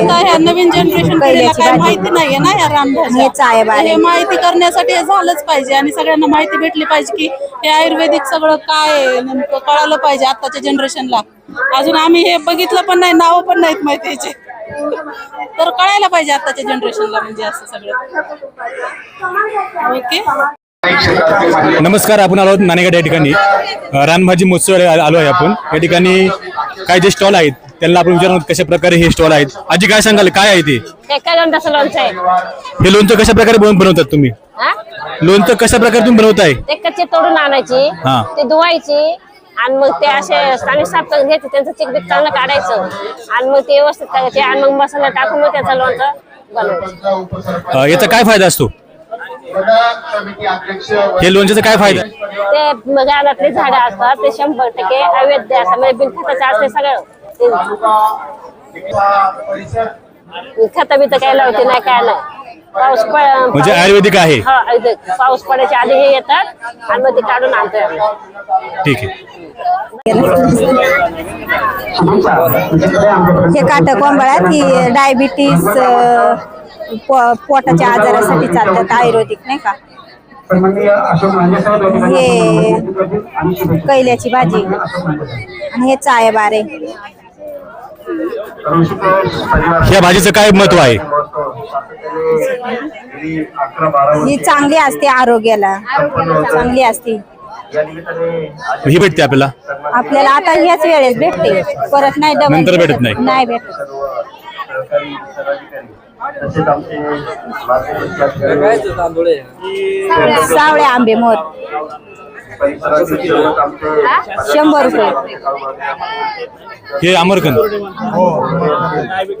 आता ह्या नवीन जनरेशन पिढीला काय. माहिती नाहीये ना या रानभाज्या हेच आहे. हे माहिती करण्यासाठी हे झालंच पाहिजे आणि सगळ्यांना माहिती भेटली पाहिजे की हे आयुर्वेदिक सगळं काय आहे नेमकं कळालं पाहिजे आताच्या जनरेशनला अजून आम्ही हे बघितलं पण नाही नावं पण नाहीत माहिती याचे तर कळायला पाहिजे आताच्या जनरेशनला म्हणजे असं सगळं. ओके? नमस्कार आपण आलो आहोत नाणेगाड या ठिकाणी. अ, रानभाजी महोत्सव आलो आहे आपण. या ठिकाणी काही जे स्टॉल आहेत त्यांना आपण विचारून कशा प्रकारे हे स्टॉल आहेत. आजी काय सांगाल? काय आहे ते? कलंडाचं लोणचं आहे? हे लोणचं कशा प्रकारे बनव- बनवतात तुम्ही? हा? लोणचं कशा प्रकारे तुम्ही बनवताय? ते कच्चे तोडून आणायची हा. ते धुवायची आणि मग ते असे आणि साफ करून घ्यायचे त्यांचं चिकबीक चांगलं काढायचं. आणि मग ते व्यवस्थित करायचे आणि मग मसाला टाकून मग त्याचं लोणचं बनवायचं. अ, याचा काय फायदा असतो? हे लोणच्याचा काय फायदा? ते मग रानातले झाडं असतात ते शंभर टक्के अवैध असं म्हणजे बिनखताचं असते सगळं. खत बित काय लावते नाही काय नाही. पाऊस प- म्हणजे आयुर्वेदिक आहे. हा आयुर्वेदिक. पाऊस पडायच्या आधी हे येतात आणि मग ते काढून आणतोय आम्ही. ठीक आहे. हे काट कोंबळ्यात ही डायबिटीस पोटाच्या आजारासाठी चालतात आयुर्वेदिक नाही का? हे कैल्याची भाजी. आणि हे चाय बारे या भाजीचं काय महत्त्व आहे? ही चांगली असते आरोग्याला. चांगली असते. ही भेटते आपल्याला? आपल्याला आता ह्याच वेळेस भेटते. परत नाही डबल नंतर भेटत नाही. नाही भेटत. सावळे आंबे मोर. शंभर रुपये. हे अमरकंद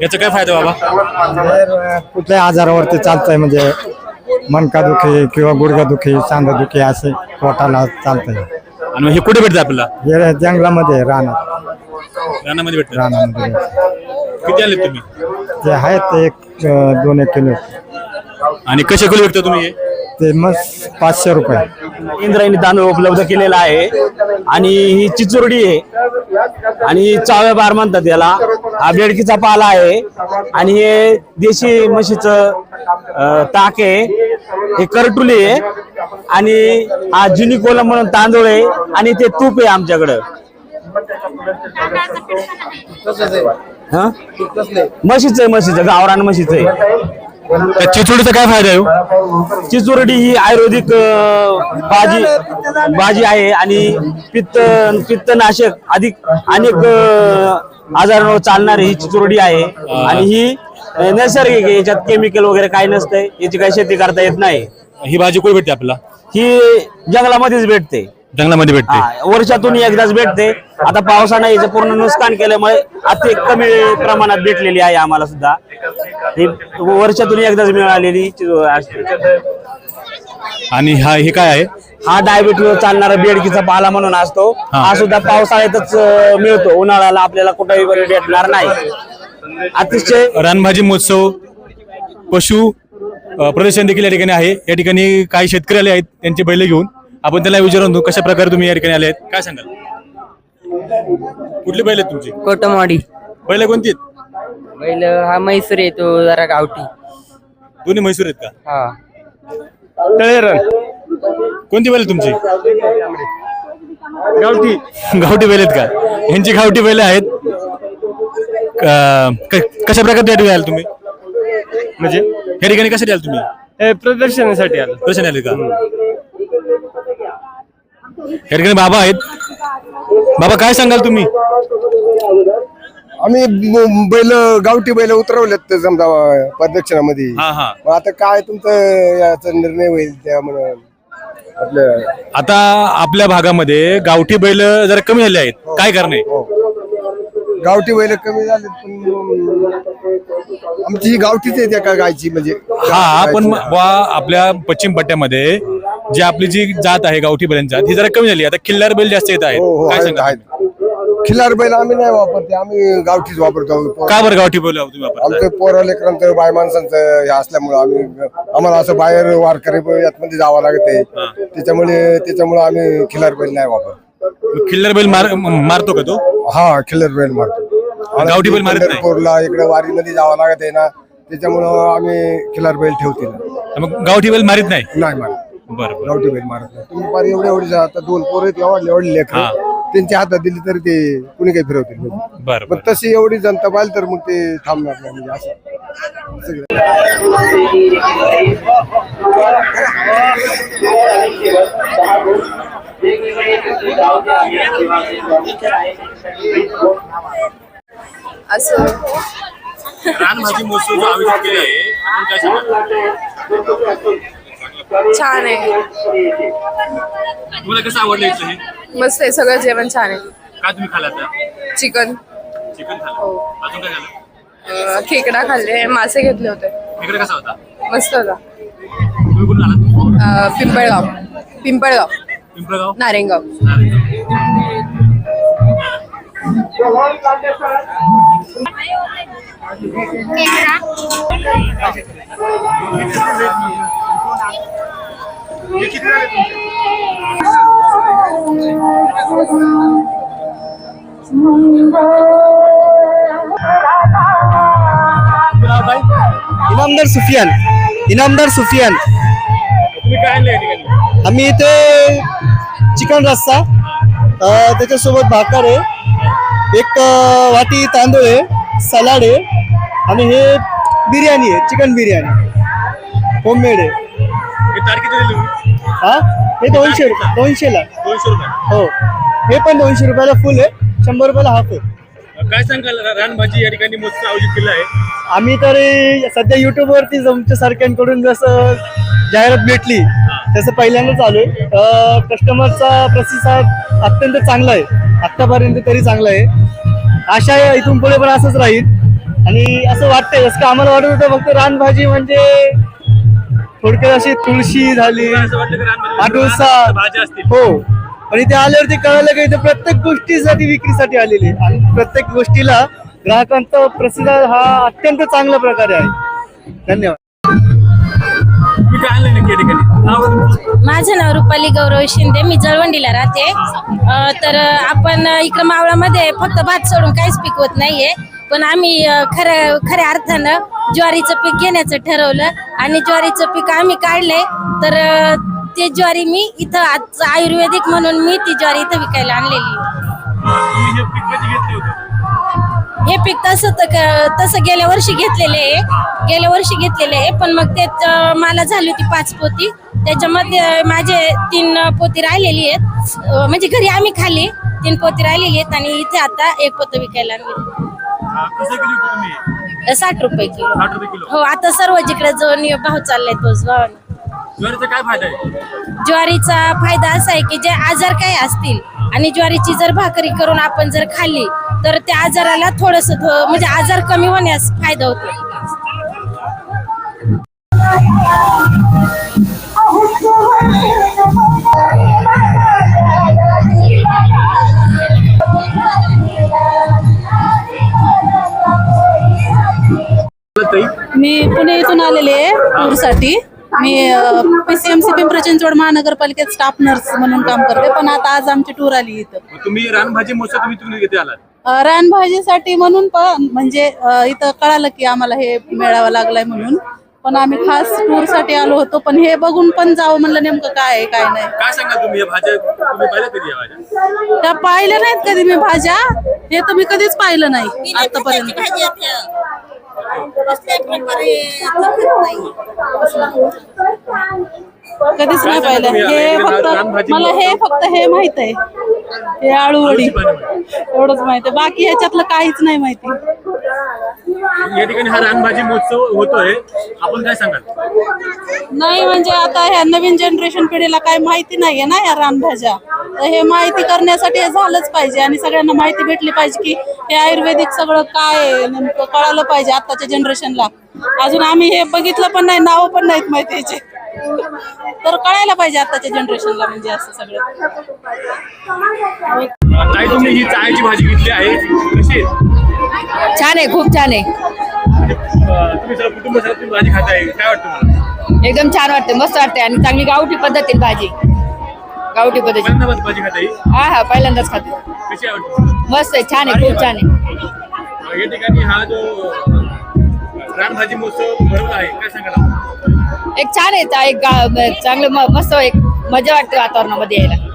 याचा काय फायदा बाबा? तर कुठल्याही आजारावरती चालतंय म्हणजे मनका दुखी किंवा गुडघा दुखी सांधा दुखी असे पोटाला चालतंय. आणि हे कुठे भेटतं आपल्याला? हे जंगलामध्ये रानात रानामध्ये भेटतं रानामध्ये किती आले तुम्ही? ते आहेत एक अं, दोन एक किलो. आणि कसे किलो विकता तुम्ही हे? ते मग पाचशे रुपये. इंद्रायणी तांदूळ उपलब्ध केलेला आहे. आणि ही चिचुरडी आहे. आणि चाव्या बार म्हणतात याला. हा बेडकीचा पाला आहे. आणि हे देशी म्हशीचं अं, ताक आहे. हे करटुली आहे. आणि हा जुनी कोलम म्हणून तांदूळ आहे. आणि ते तूप आहे आमच्याकडं. हा? म्हशीचं आहे म्हशीचं. गावरान म्हशीचं आहे. त्या चिचोडीचा काय फायदा आहे हो? चिचुरडी ही आयुर्वेदिक अं, भाजी भाजी आहे आणि पित्त पित्तनाशक अधिक अनेक अं, आजारांवर चालणारी ही चिचुरडी आहे. आणि ही अं, नैसर्गिक आहे याच्यात केमिकल वगैरे काही नसतंय याची काही शेती करता येत नाही. ही भाजी कुठे भेटते आपल्याला? ही जंगलामध्येच भेटते. जंगलामध्ये भेटते. हा, वर्षातून एकदाच भेटते. आता पावसानं याचं पूर्ण नुकसान केल्यामुळे अति कमी प्रमाणात भेटलेली आहे आम्हाला सुद्धा. ही वर्षातून एकदाच मिळालेली असते. आणि हा हे काय आहे? हा डायबिटीज चालणारा बेडकीचा पाला म्हणून असतो. हा. हा सुद्धा पावसाळ्यातच अं, मिळतो. उन्हाळ्याला आपल्याला कुठेही भेटणार नाही. अतिशय रानभाजी महोत्सव पशु अ, प्रदर्शन देखील या ठिकाणी आहे. या ठिकाणी काही शेतकरी आले आहेत त्यांची बैल घेऊन. आपण त्याला विचारून घेऊ कशा प्रकारे तुम्ही या ठिकाणी आले आहेत? काय सांगाल? कुठली बैल आहेत तुमची? कोटमवाडी. बैल कोणती आहेत? बैल हा म्हैसूर येतो जरा गावठी. दोन्ही म्हैसूर आहेत का? हा. तळेरण. कोणती बैल तुमची? गावठी. गावठी बैल आहेत का? यांची गावठी बैल आहेत. क- कशा प्रकारे या ठिकाणी आले तुम्ही? म्हणजे? या ठिकाणी कशासाठी आले तुम्ही? प्रदर्शनासाठी आलो. प्रदर्शन आले का या ठिकाणी बाबा आहेत. बाबा काय सांगाल तुम्ही? आम्ही ब- बैल गावठी बैल उतरवलेत समजा प्रदक्षिणामध्ये. हा हा. मग आता काय तुमचं याचा निर्णय होईल त्या म्हणून? आपलं आता आपल्या भागामध्ये गावठी बैल जरा कमी झाले आहेत. काय करणे गावठी बैल कमी झाले पण आमची ही गावठीच आहे त्या का गायची म्हणजे हा पण बुवा आपल्या पश्चिम पट्ट्यामध्ये जी आपली जी जात आहे गावठी बैलांची जात ही जरा कमी झाली. आता किल्लार बैल जास्त येत हो आहेत. हो काय आहेत सांगा आहेत. खिल्लार बैल आम्ही नाही वापरते आम्ही गावठीच वापरतो. का बरं गावठी बैल तुम्ही वापरता आमचं पोरं लेकरांचं बाय माणसांचं हे असल्यामुळं आम्ही आम्हाला असं बाहेर वारकरी यातमध्ये जावं लागते. त्याच्यामुळे त्याच्यामुळे आम्ही खिल्लार बैल नाही वापरत. किल्लार बैल मार मारतो का तो? हा खिल्लार बैल मारतो. गावठी बैल मारत नाही? पंढरपूरला इकडे वारीमध्ये जावं लागत आहे ना त्याच्यामुळं आम्ही खिलार बैल ठेवतील मग गावठी बैल मारित नाही? नाही मारत. बरं बरं. गावठी बैल मारत नाही. तुम्ही पार एवढे एवढे आता दोन पोरं आहेत, एवढे एवढे हा. त्यांच्या हातात दिली तरी ते कुणी काही फिरवतील बरं पण बरं. तशी एवढी जनता पाहिली तर मग ते थांबणार नाही म्हणजे असं. सगळं असं. रानभाजी महोत्सव जो आयोजित केला आहे. आपण काय सांगाल छान आहे. तुम्हाला कसं आवडलं इथलं हे? मस्त आहे सगळं जेवण छान आहे. काय तुम्ही खाला आता? चिकन. चिकन खाल्लं. हो. अजून काय झालं अं, खेकडा खाल्ले मासे घेतले होते. इकडे कसा होता? मस्त होता. तुम्ही कुठून आलात? अं, पिंपळगाव. पिंपळगाव. पिंपळगाव? नारेंगाव इनामदार सुफियान इनामदार सुफियान. तुम्ही काय आणलं या ठिकाणी? आम्ही इथे चिकन रस्सा त्याच्यासोबत भाकर आहे एक वाटी तांदूळ आहे सलाड आहे आणि हे बिर्याणी आहे चिकन बिर्याणी होममेड आहे. हे किती दिली तुम्ही? हा? हे दोनशे रुपये दोनशेला दोनशे रुपये. हो. हे पण दोनशे रुपयाला फुल आहे. शंभर रुपयाला हाफ आहे. काय सांगाल? रानभाजी या ठिकाणी महोत्सव आयोजित केला आहे. आम्ही तर सध्या युट्यूबवरती आमच्या सारख्यांकडून जसं जाहिरात भेटली तसं पहिल्यांदा चालू आहे. कस्टमरचा प्रतिसाद अत्यंत चांगला आहे. आत्तापर्यंत तरी चांगला आहे. आशा आहे इथून पुढे पण असंच राहील. आणि असं वाटतंय जसं का आम्हाला वाटत होतं फक्त रानभाजी म्हणजे थोडक्यात अशी तुळशी झाली असतील हो. आणि ते आल्यावरती कळालं की इथे प्रत्येक गोष्टीसाठी विक्रीसाठी आलेले. आणि प्रत्येक गोष्टीला ग्राहकांचा प्रतिसाद हा अत्यंत चांगल्या प्रकारे आहे. धन्यवाद? माझं नाव रुपाली गौरव शिंदे मी जळवंडीला राहते. तर आपण इकडं मावळामध्ये फक्त भात सोडून काहीच पिकवत नाहीये. पण आम्ही खऱ्या खऱ्या अर्थानं ज्वारीचं पीक घेण्याचं ठरवलं आणि ज्वारीचं पीक आम्ही काढले तर ते ज्वारी मी इथं आज आयुर्वेदिक म्हणून मी ती ज्वारी इथं विकायला आणलेली हे पीक तसं तसं गेल्या वर्षी घेतलेले आहे. गेल्या वर्षी घेतलेले आहे पण मग ते मला झाली होती पाच पोती. त्याच्यामध्ये माझे तीन पोती राहिलेली आहेत. म्हणजे घरी आम्ही खाली तीन पोती राहिलेली आहेत आणि इथे आता एक पोत विकायला आणली. हा, कसं केली होती तुम्ही? साठ रुपये किलो. साठ रुपये किलो. हो आता सर्व जिकडे जो नि- भाव चाललाय तोच भाव. ज्वारीचा काय फायदा आहे? ज्वारीचा फायदा असा आहे की जे आजार काय असतील आणि ज्वारीची जर भाकरी करून आपण जर खाल्ली तर त्या आजाराला थोडस म्हणजे आजार कमी होण्यास फायदा होतो. ताई? मी पुणे इथून आलेले आहे टूरसाठी मी पीसीएमसी पिंपरी चिंचवड महानगरपालिकेत स्टाफ नर्स म्हणून काम करते पण आता आज आमची टूर आली इथं. तुम्ही रानभाजी महोत्सव तुम्ही तुम्ही किती आलात. अ, रानभाजीसाठी म्हणून पण म्हणजे अ, इथं कळालं की आम्हाला हे मेळावा लागलाय म्हणून. पण आम्ही खास टूरसाठी आलो होतो पण हे बघून पण जावं म्हणलं नेमकं काय आहे काय नाही. काय सांगाल तुम्ही या भाज्या तुम्ही पाहिल्या कधी या भाज्या? त्या पाहिल्या नाहीत कधी मी भाज्या. हे तर मी कधीच पाहिलं नाही आतापर्यंत. कधीच नाही पाहिलं. हे फक्त मला हे फक्त हे माहीत आहे. हे आळूवडी. एवढंच माहीत आहे. बाकी ह्याच्यातलं काहीच नाही माहिती. या ठिकाणी हा रानभाजी महोत्सव होतोय. आपण काय सांगाल? नाही म्हणजे आता ह्या नवीन जनरेशन पिढीला काय माहिती नाहीये ना या रानभाज्या. तर हे माहिती करण्यासाठी हे झालंच पाहिजे आणि सगळ्यांना माहिती भेटली पाहिजे की हे आयुर्वेदिक सगळं काय आहे नेमकं कळालं पाहिजे आताच्या जनरेशनला. अजून आम्ही हे बघितलं पण नाही नावं पण नाहीत माहिती याचे तर कळायला पाहिजे आताच्या जनरेशनला म्हणजे असं सगळं. ताई तुम्ही ही चाळ्याची भाजी घेतली आहे? कशी आहे? छान आहे खूप छान आहे. तुम्ही सर्व कुटुंब सर्व तुम्ही भाजी खाताय काय वाटतं मला एकदम छान वाटते मस्त वाटते आणि चांगली गावठी पद्धतीने भाजी. गावठी पद्धती. हा? हा पहिल्यांदाच खाते. मस्त आहे छान आहे खूप छान आहे. एक छान आहे चांगलं मस्त एक मजा वाटते वातावरणामध्ये यायला.